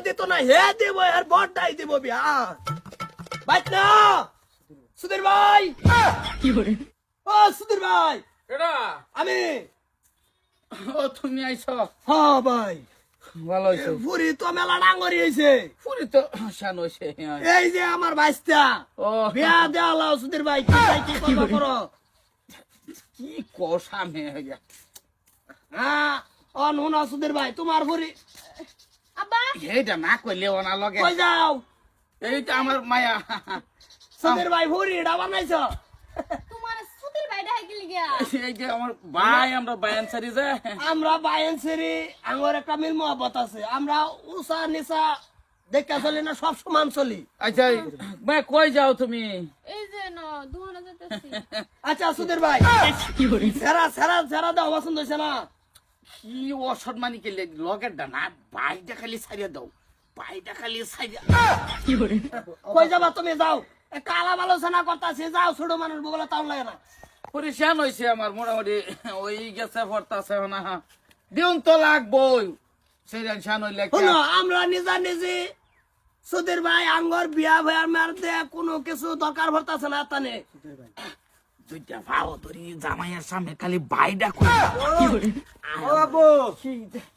দিত না হে দিব এর বড়টাই দিব বিয়া। বাইত না! সুধীর ভাই! ও সুধীর ভাই! এরা আমি! ও তুমি আইছো। হ্যাঁ ভাই। ভালো হইছো পুরি তো মেলা ডাঙরি হয়েছে পুরি তো শান হইছে এই যে আমার বাইস্তা ও। বিয়া দেওয়া সুধীর ভাই কি চাই কি করব করো? কি কষামে হইয়া হ্যাঁ। ও নুন সুধীর ভাই তোমার পুরি আব্বা? এইটা না কইলে ওনা লগে কই যাও? এইটা আমার মায়া। সুধীর ভাই পুরি এটা বানাইছ? তোমার সুতির বাইরে হাই গেলি গিয়া। এই যে আমার ভাই আমরা বায়ান সারি যে। আমরা বায়েন্সেরি আঙ্গর একটা মিল মহব্বত আছে। আমরা উষা নিশা দেখা চলি না সব সমান চলি। আচ্ছা ভাই কই যাও তুমি? এই যে ন দুহানা যেতেছি আচ্ছা সুধীর ভাই। সেরা সেরা সেরা দাও পছন্দ হয়েছে না। কি অসম্মানি কেলে লগের ডানা? বাইটা খালি সারিয়া দাও। বাইটা খালি সারিয়া কই যাবা তুমি? যাও। আলাপ আলোচনা করতেছি যাও ছোট মানুষ বগলে তাও লাগে না। পরিশান হয়েছে আমার মোটামুটি ওই গেছে ভর্তাছে না। দিউন তো লাগবই। সেই শান হইলে আমরা নিজা নিজে সুধীর ভাই আঙ্গর বিয়া ভাই আমার দে কোনো কিছু দরকার ভরতাছে না তানে দুইটা ভাও ধরি জামাইয়ের সামনে খালি বাইডা কই ও আব্বু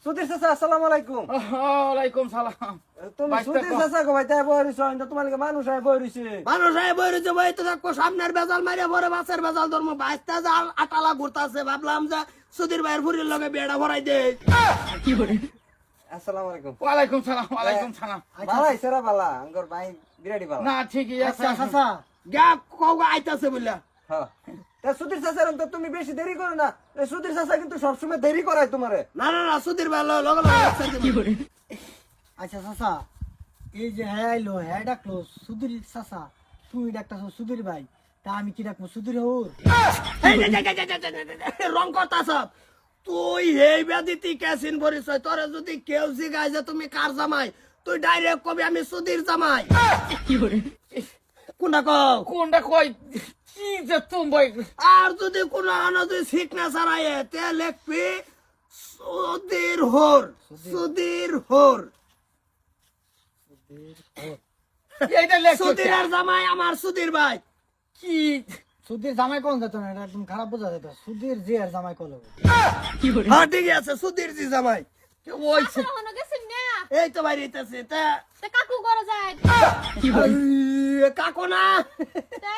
সুধীর চাচা আসসালামু আলাইকুম। ওয়ালাইকুম সালাম। তুমি সুধীর চাচা গো ভাই তাই বই রইছো ইন্দা তোমার মানুষ আয় বই মানুষ আয় বই ভাই তো দেখো সামনের বেজাল মারিয়া ভরে বাসের বেজাল ধর্ম যা আটালা ঘুরতাছে ভাবলাম যে সুধীর ভাইয়ের ফুরির লগে বেড়া ভরাই দে আসসালামু আলাইকুম। ওয়ালাইকুম সালাম ওয়ালাইকুম সালাম। বালা আঙ্গর ভাই বালা না ঠিকই আছে গা কও আইতাছে বললা হ্যাঁ। সুধীর তুমি না। কিন্তু সবসময় তোমারে। ভাই আচ্ছা চাচা এই যে হ্যাঁ হ্যাঁ চাচা ভাই তা আমি কি ডাকবো সুধীর হোর রং কথা সব। তুই এই ব্যাধিতি ক্যাসিন ভরিস তোরা যদি কেউ জিগাই যে তুমি কার জামাই তুই ডাইরেক্ট কবি আমি সুধীর জামাই। কি কোনটা কও? কোনটা কই কি যে তুমি আর যদি কোন আনা তুই সিকনেচার আয়ে তে লিখবি সুধীর হোর সুধীর হোর। এইটা লেখছো সুধীরের জামাই আমার সুধীর ভাই। কি? সুধীর জামাই কোন যেত না এটা একদম খারাপ বোঝা যেত। সুধীর জি আর জামাই কল হ্যাঁ ঠিক আছে সুধীর জি জামাই। ওই না। এই তো বাইরেতেছে তা তে কাকু করে যায়। এই, কাকু না। তে?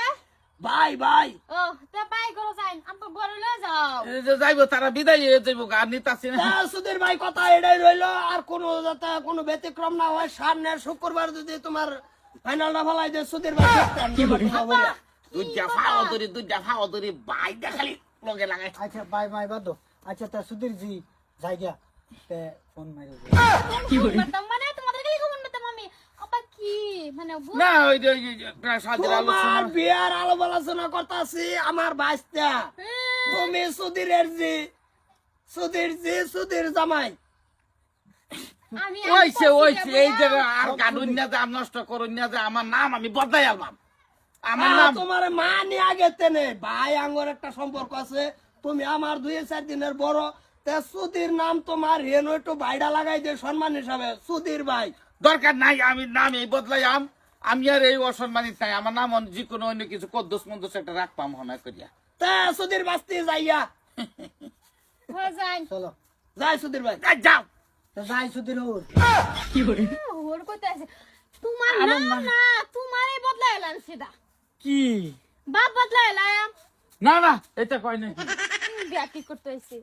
ভাই ভাই। ও তে বাই করে যায়। আমপা বড় লয়ে যাও। এই যে যাইবো তারা বিদায় হয়ে যাইবো আর নিতাছি না। তা সুধীর ভাই কথা এটাই রইল আর কোনো যাতে কোনো ব্যতিক্রম না হয় সামনের শুক্রবার যদি তোমার ফাইনালটা ফলাই দেয় সুধীর ভাই কি দুইটা ফাও ধরি দুইটা ফাও ধরি বাইটা খালি লগে লাগাই। আচ্ছা বাই বাই বাদ। আচ্ছা তা সুধীর জি যাই গিয়া তে ফোন মারি মানে তোমাদের খালি খবর নিতাম আমি আব্বা কি মানে বুঝ- না ওই আলোচনা। বিয়ার আলো আলোচনা করতেছি আমার বাইসটা তুমি সুধীরের জি সুধীর জি সুধীর জামাই। ওইছে ওইছে এই যে আর গাডুন না যে নষ্ট করুন না যে আমার নাম আমি বদলাই আলমাম আমার নাম তোমার মা নিয়ে আগে তেনে। ভাই আঙ্গর একটা সম্পর্ক আছে। তুমি আমার দুই চার দিনের বড়। তে সুধীর নাম তোমার হেন একটু ভাইডা লাগাই দে সম্মান হিসাবে। সুধীর ভাই। দরকার নাই আমি নাম এই বদলাই আম আমি আর এই অসম্মানিত নাই আমার নাম অন্য যে কোনো অন্য কিছু কদ্দুস মন্দুস একটা রাখপাম হনা করিয়া। তা সুধীর বাস্তি যাইয়া। হয়ে চলো। যাই সুধীর ভাই। যাই, যাও। যাই সুধীর হোর ওর? কইতে আছে? তোমার নাম না তোমারই বদলাই এলাম সেটা কি? বাপ বদলাই এলাম। না না এটা কয় নাই। বিয়া কি করতে হয়েছে